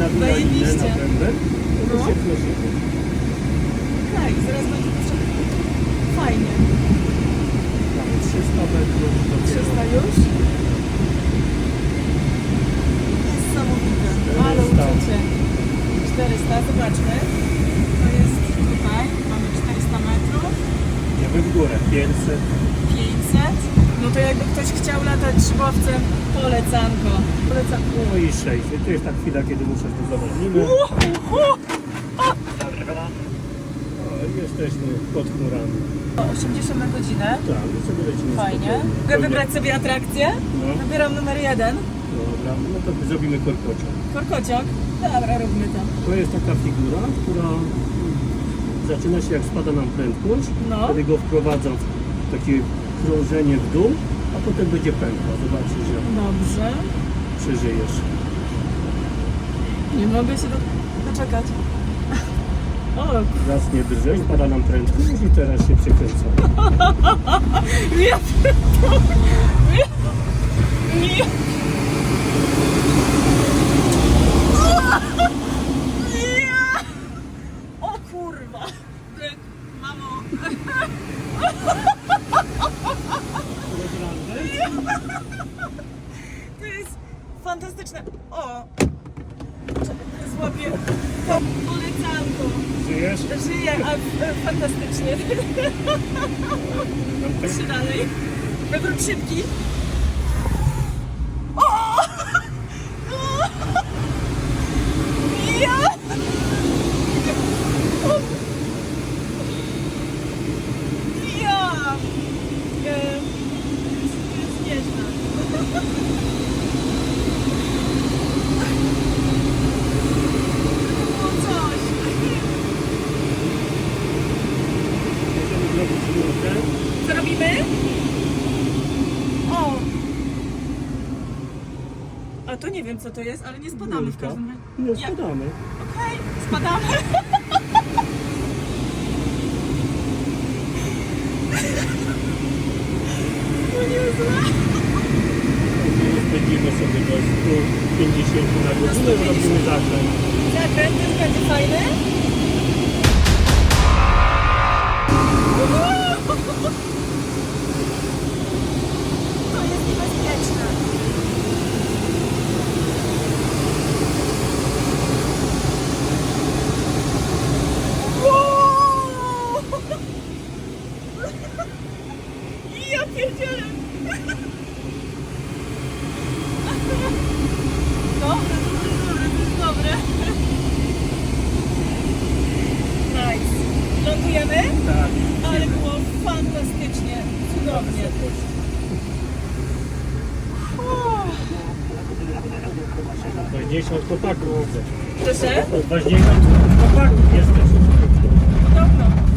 na Zajebiście. na november. No. To się. Tak, zaraz będzie potrzebne. Fajnie. Mamy 300 metrów dopiero. 300 już? Niesamowite. 400. Ale uczucie. 400, zobaczmy. To jest tutaj, mamy 400 metrów. Idziemy w górę, 500. 500? No to jakby ktoś chciał latać szybowcem, polecanko. No i 600. To jest ta chwila, kiedy muszę zdobywać linę. O, Jesteśmy pod chmurami. O, 80 na godzinę. Tak, my sobie lecimy Fajnie. spokojnie. Mogę wybrać sobie atrakcję? No. Wybieram numer jeden. Dobra, no to zrobimy korkocią. Korkociok. Dobra, róbmy to. To jest taka figura, która zaczyna się jak spada nam prędkość. No. Wtedy go wprowadzam w takie krążenie w dół, a potem będzie pętla. Zobaczysz, że Dobrze. Przeżyjesz. Nie mogę się do... doczekać. O, Raz nie drżeć, pada nam prędkość i teraz się przekręca. ja Nie. Nie. O kurwa. Mamo. To jest fantastyczne. O. Złapię. Po- Polecanko. Żyjesz? Żyję, a e, fantastycznie. Trzy dalej. Wywrót szybki. O! O! Ja! Ja! E, To jest nieźle. To było coś. Możemy zrobić rurkę. Co robimy? O! A to nie wiem co to jest, ale nie spadamy w każdym razie. Nie Ja- spadamy. Okej, spadamy. Spędzimy sobie do 150 na godzinę, 150. zrobimy zakręt. Zakręt też będzie fajny. To jest niebezpieczne. Wow! Ja pierdzielę. Dobre, dobre, dobre. Nice. Lądujemy? Tak. Ale było fantastycznie, cudownie. Uff. Ważniejsze od chłopaków. Proszę? Ważniejsze od chłopaków jesteś. Podobno.